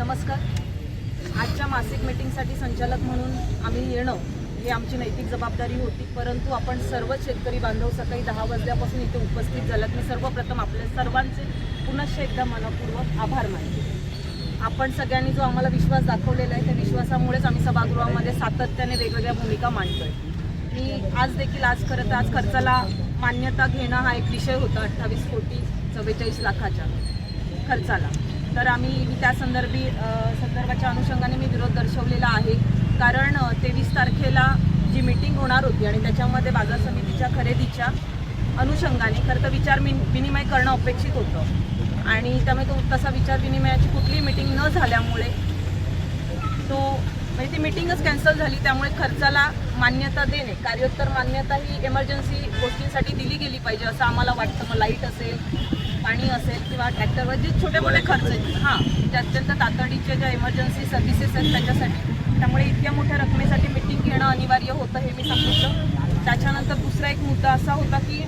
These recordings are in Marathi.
नमस्कार. आजच्या मासिक मीटिंगसाठी संचालक म्हणून आम्ही येणं ही आमची नैतिक जबाबदारी होती परंतु आपण सर्व शेतकरी बांधव सकाळी दहा वाजल्यापासून इथे उपस्थित झालात. मी सर्वप्रथम आपल्या सर्वांचे पुनश्च एकदा मनपूर्वक आभार मानते. आपण सगळ्यांनी जो आम्हाला विश्वास दाखवलेला आहे त्या विश्वासामुळेच आम्ही सभागृहामध्ये सातत्याने वेगवेगळ्या भूमिका मांडतोय. मी आज देखील आज खरं तर आज खर्चाला मान्यता घेणं हा एक विषय होता अठ्ठावीस कोटी चव्वेचाळीस लाखाच्या खर्चाला. तर आम्ही मी त्या संदर्भी संदर्भाच्या अनुषंगाने मी विरोध दर्शवलेला आहे. कारण तेवीस तारखेला जी मीटिंग होणार होती आणि त्याच्यामध्ये बाजार समितीच्या खरेदीच्या अनुषंगाने खरं तर विचार विनिमय करणं अपेक्षित होतं. आणि त्यामुळे तो तसा विचार विनिमयाची कुठलीही मीटिंग न झाल्यामुळे तो म्हणजे ती मीटिंगच कॅन्सल झाली. त्यामुळे खर्चाला मान्यता देणे कार्योत्तर मान्यता ही इमर्जन्सी गोष्टींसाठी दिली गेली पाहिजे असं आम्हाला वाटतं. मग लाइट असेल पाणी असेल किंवा ट्रॅक्टरवर जे छोटे मोठे खर्च आहेत. हां जे अत्यंत तातडीच्या ज्या इमर्जन्सी सर्व्हिसेस आहेत त्याच्यासाठी. त्यामुळे इतक्या मोठ्या रकमेसाठी मीटिंग घेणं अनिवार्य होतं हे मी सांगितलं त्याच्यानंतर दुसरा एक मुद्दा असा होता की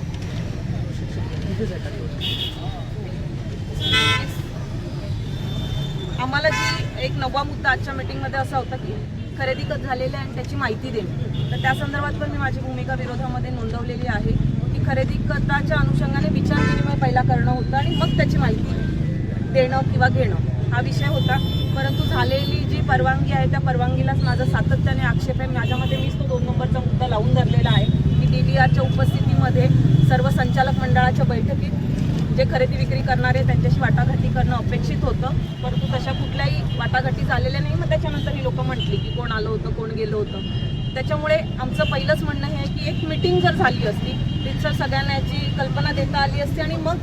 आम्हाला जी एक नववा मुद्दा आजच्या मीटिंगमध्ये असा होता की खरेदी कधी झालेली आहे आणि त्याची माहिती देणे. तर त्या संदर्भात पण मी माझी भूमिका विरोधामध्ये नोंदवलेली आहे. खरेदी करताच्या अनुषंगाने विचार विनिमय पहिला करणं होतं आणि मग त्याची माहिती देणं किंवा घेणं हा विषय होता. परंतु झालेली जी परवानगी आहे त्या परवानगीलाच माझा सातत्याने आक्षेप आहे. माझ्यामध्ये मीच तो दोन नंबरचा मुद्दा लावून धरलेला आहे. की डी डी आरच्या उपस्थितीमध्ये सर्व संचालक मंडळाच्या बैठकीत जे खरेदी विक्री करणारे त्यांच्याशी वाटाघाटी करणं अपेक्षित होतं. परंतु तशा कुठल्याही वाटाघाटी झालेल्या नाही. मग त्याच्यानंतर ही लोकं म्हटली की कोण आलं होतं कोण गेलं होतं. त्याच्यामुळे आमचं पहिलंच म्हणणं हे आहे की एक मिटिंग जर झाली असती तिथं सगळ्यांना याची कल्पना देता आली असती आणि मग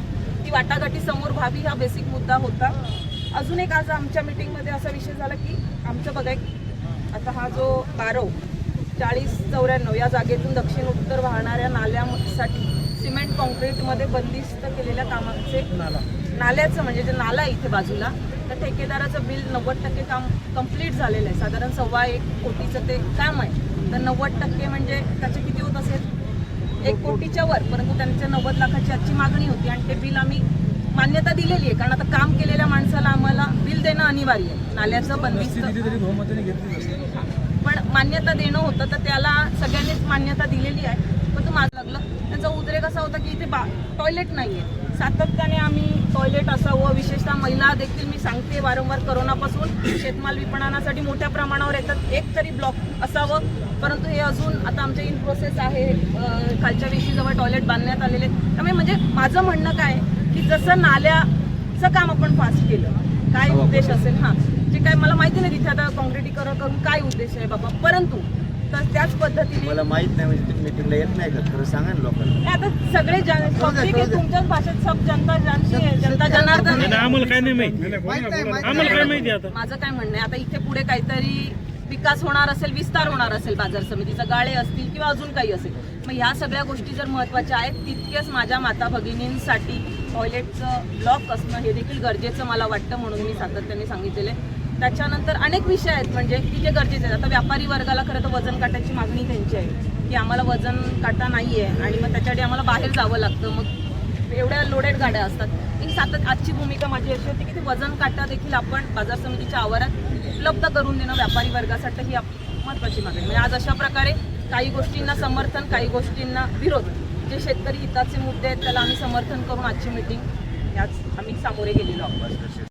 ती वाटाघाटी समोर व्हावी हा बेसिक मुद्दा होता. अजून एक आज आमच्या मिटिंगमध्ये असा विषय झाला की आमचं बघा एक आता हा जो बारव चाळीस चौऱ्याण्णव या जागेतून दक्षिण उत्तर वाहणाऱ्या नाल्यासाठी सिमेंट कॉन्क्रीटमध्ये बंदिस्त केलेल्या कामाचे नाल्याचं म्हणजे जे नाला इथे बाजूला तर ठेकेदाराचं बिल नव्वद टक्के काम कंप्लीट झालेलं आहे. साधारण सव्वा एक कोटीचं ते काम आहे. तर नव्वद टक्के म्हणजे त्याचे किती होत असेल? एक कोटीच्या वर परंतु त्यांच्या नव्वद लाखाची आजची मागणी होती आणि ते बिल आम्ही मान्यता दिलेली आहे कारण आता काम केलेल्या माणसाला आम्हाला बिल देणं अनिवार्य आहे. नाल्याचं बंदिस्त. पण मान्यता देणं होतं तर त्याला सगळ्यांनीच मान्यता दिलेली आहे. पण तो माझं लागलं. त्याचा उद्रेक असा होता की इथे बा टॉयलेट नाही आहे सातत्याने आम्ही टॉयलेट असावं. विशेषतः महिला देखील मी सांगते वारंवार करोनापासून शेतमाल विपणनासाठी मोठ्या प्रमाणावर येतात. एक तरी ब्लॉक असावं. परंतु हे अजून आता आमच्या इन प्रोसेस आहे. खालच्या विशीजवळ टॉयलेट बांधण्यात आलेले. त्यामुळे म्हणजे माझं म्हणणं काय की जसं नाल्याचं काम आपण फास्ट केलं काय उद्देश असेल? हां. जे काय मला माहिती नाही तिथे आता काँक्रिटीकरण करून काय उद्देश आहे बाबा. परंतु तर त्याच पद्धतीने मला माहीत नाही म्हणजे तुम्ही मीटिंगला येत नाही का? खरं सांगा ना लोकांना. आता सगळे जन पब्लिक आहे तुमच्याच भाषेत सब जनता जानशी आहे जनता जनार्दन आहे. आम्हाला काय नाही माहिती. आम्हाला काय माहिती आता? माझं काय म्हणणं आहे आता इथे पुढे काहीतरी विकास होणार असेल विस्तार होणार असेल बाजार समितीचा गाळे असतील किंवा अजून काही असेल. मग ह्या सगळ्या गोष्टी जर महत्त्वाच्या आहेत तितकेच माझ्या माता भगिनींसाठी टॉयलेटचं ब्लॉक असणं हे देखील गरजेचं मला वाटतं म्हणून मी सातत्याने सांगितलेलं आहे. त्याच्यानंतर अनेक विषय आहेत म्हणजे की जे गरजेचे आहेत. आता व्यापारी वर्गाला खरं तर वजन काट्याची मागणी त्यांची आहे की आम्हाला वजन काटा नाही आहे आणि मग त्याच्यासाठी आम्हाला बाहेर जावं लागतं. मग एवढ्या लोडेड गाड्या असतात. ही सातत आजची भूमिका माझी अशी होती की ते वजन काटा देखील आपण बाजार समितीच्या आवारात उपलब्ध करून देणं व्यापारी वर्गासाठी ही आपली महत्त्वाची मागणी म्हणजे आज अशा प्रकारे काही गोष्टींना समर्थन काही गोष्टींना विरोध जे शेतकरी हिताचे मुद्दे आहेत त्याला आम्ही समर्थन करून आजची मिटिंग याच आम्ही सामोरे गेलेलो आहोत.